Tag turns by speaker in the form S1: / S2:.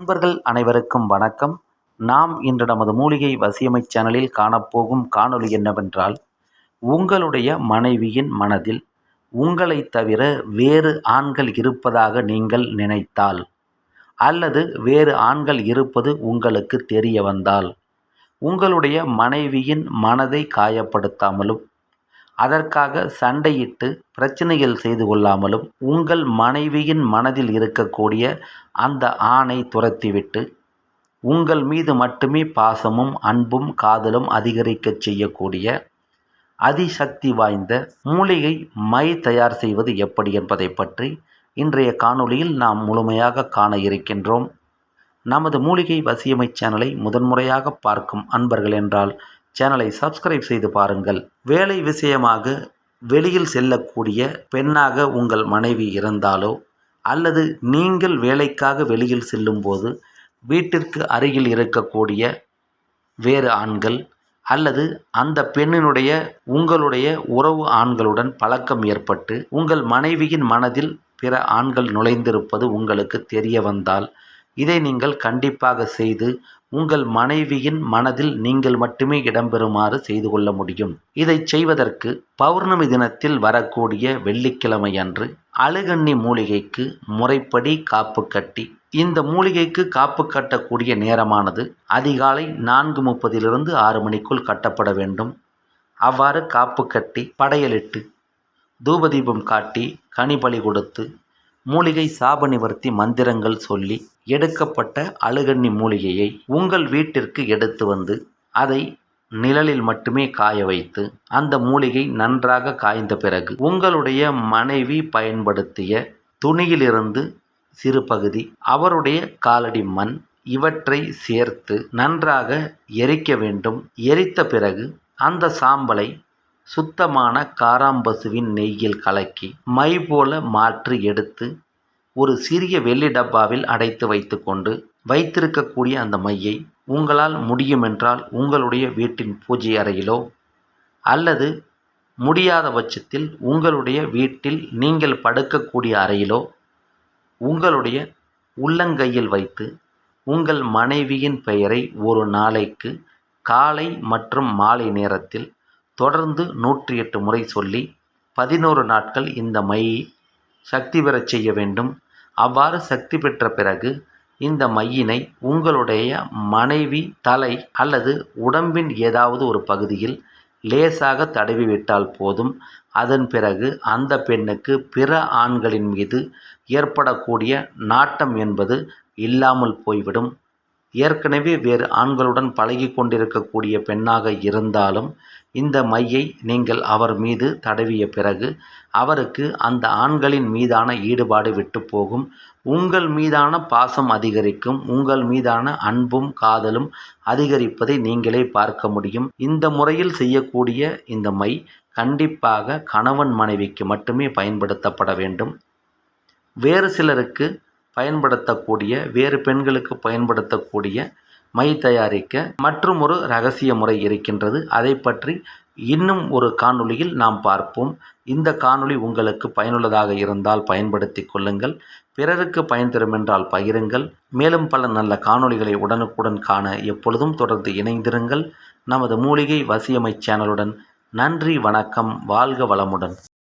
S1: நண்பர்கள் அனைவருக்கும் வணக்கம். நாம் இன்று நமது மூலிகை வசியமை சேனலில் காணப்போகும் காணொளி என்னவென்றால் உங்களுடைய மனைவியின் மனதில் உங்களை தவிர வேறு ஆண்கள் இருப்பதாக நீங்கள் நினைத்தால் அல்லது வேறு ஆண்கள் இருப்பது உங்களுக்கு தெரிய வந்தால் உங்களுடைய மனைவியின் மனதை காயப்படுத்தாமலும் அதற்காக சண்டையிட்டு பிரச்சனைகள் செய்து கொள்ளாமலும் உங்கள் மனைவியின் மனதில் இருக்கக்கூடிய அந்த ஆணை துரத்திவிட்டு உங்கள் மீது மட்டுமே பாசமும் அன்பும் காதலும் அதிகரிக்கச் செய்யக்கூடிய அதிசக்தி வாய்ந்த மூலிகை மை தயார் செய்வது எப்படி என்பதை பற்றி இன்றைய காணொளியில் நாம் முழுமையாக காண இருக்கின்றோம். நமது மூலிகை வசியமை சேனலை முதன்முறையாக பார்க்கும் அன்பர்கள் என்றால் சேனலை சப்ஸ்கிரைப் செய்து பாருங்கள். வேலை விஷயமாக வெளியில் செல்லக்கூடிய பெண்ணாக உங்கள் மனைவி இருந்தாலோ அல்லது நீங்கள் வேலைக்காக வெளியில் செல்லும்போது வீட்டிற்கு அருகில் இருக்கக்கூடிய வேறு ஆண்கள் அல்லது அந்த பெண்ணினுடைய உங்களுடைய உறவு ஆண்களுடன் பழக்கம் ஏற்பட்டு உங்கள் மனைவியின் மனதில் பிற ஆண்கள் நுழைந்திருப்பது உங்களுக்கு தெரிய வந்தால் இதை நீங்கள் கண்டிப்பாக செய்து உங்கள் மனைவியின் மனதில் நீங்கள் மட்டுமே இடம்பெறுமாறு செய்து கொள்ள முடியும். இதை செய்வதற்கு பௌர்ணமி தினத்தில் வரக்கூடிய வெள்ளிக்கிழமை அன்று அழுகண்ணி மூலிகைக்கு முறைப்படி காப்பு கட்டி இந்த மூலிகைக்கு காப்பு கட்டக்கூடிய நேரமானது அதிகாலை நான்கு முப்பதிலிருந்து ஆறு மணிக்குள் கட்டப்பட வேண்டும். அவ்வாறு காப்பு கட்டி படையலிட்டு தூபதீபம் காட்டி கனிபலி கொடுத்து மூலிகை சாப நிவர்த்தி மந்திரங்கள் சொல்லி எடுக்கப்பட்ட அழுகண்ணி மூலிகையை உங்கள் வீட்டிற்கு எடுத்து வந்து அதை நிழலில் மட்டுமே காய வைத்து அந்த மூலிகை நன்றாக காய்ந்த பிறகு உங்களுடைய மனைவி பயன்படுத்திய துணியிலிருந்து சிறு பகுதி அவருடைய காலடி மண் இவற்றை சேர்த்து நன்றாக எரிக்க வேண்டும். எரித்த பிறகு அந்த சாம்பலை சுத்தமான காராம்பசுவின் நெய்யில் கலக்கி மை போல மாற்றி எடுத்து ஒரு சிறிய வெள்ளி டப்பாவில் அடைத்து வைத்துக்கொண்டு வைத்திருக்கக்கூடிய அந்த மையை உங்களால் முடியுமென்றால் உங்களுடைய வீட்டின் பூஜை அறையிலோ அல்லது முடியாத பட்சத்தில் உங்களுடைய வீட்டில் நீங்கள் படுக்கக்கூடிய அறையிலோ உங்களுடைய உள்ளங்கையில் வைத்து உங்கள் மனைவியின் பெயரை ஒரு நாளைக்கு காலை மற்றும் மாலை நேரத்தில் தொடர்ந்து நூற்றி எட்டு முறை சொல்லி பதினோரு நாட்கள் இந்த மையை சக்தி பெறச் செய்ய வேண்டும். அவ்வாறு சக்தி பெற்ற பிறகு இந்த மையினை உங்களுடைய மனைவி தலை அல்லது உடம்பின் ஏதாவது ஒரு பகுதியில் லேசாக தடவி விட்டால் போதும். அதன் பிறகு அந்த பெண்ணுக்கு பிற ஆண்களின் மீது ஏற்படக்கூடிய நாட்டம் என்பது இல்லாமல் போய்விடும். ஏற்கனவே வேறு ஆண்களுடன் பழகி கொண்டிருக்கக்கூடிய பெண்ணாக இருந்தாலும் இந்த மையை நீங்கள் அவர் மீது தடவிய பிறகு அவருக்கு அந்த ஆண்களின் மீதான ஈடுபாடு விட்டு போகும். உங்கள் மீதான பாசம் அதிகரிக்கும் உங்கள் மீதான அன்பும் காதலும் அதிகரிப்பதை நீங்களே பார்க்க முடியும். இந்த முறையில் செய்யக்கூடிய இந்த மை கண்டிப்பாக கணவன் மனைவிக்கு மட்டுமே பயன்படுத்தப்பட வேண்டும். வேறு சிலருக்கு பயன்படுத்தக்கூடிய வேறு பெண்களுக்கு பயன்படுத்தக்கூடிய மை தயாரிக்க மற்றும் ஒரு ரகசிய முறை இருக்கின்றது. அதை பற்றி இன்னும் ஒரு காணொளியில் நாம் பார்ப்போம். இந்த காணொளி உங்களுக்கு பயனுள்ளதாக இருந்தால் பயன்படுத்தி கொள்ளுங்கள். பிறருக்கு பயன் தரும் என்றால் பகிருங்கள். மேலும் பல நல்ல காணொளிகளை உடனுக்குடன் காண எப்பொழுதும் தொடர்ந்து இணைந்திருங்கள். நமது மூலிகை வசியமை சேனலுடன் நன்றி வணக்கம் வாழ்க வளமுடன்.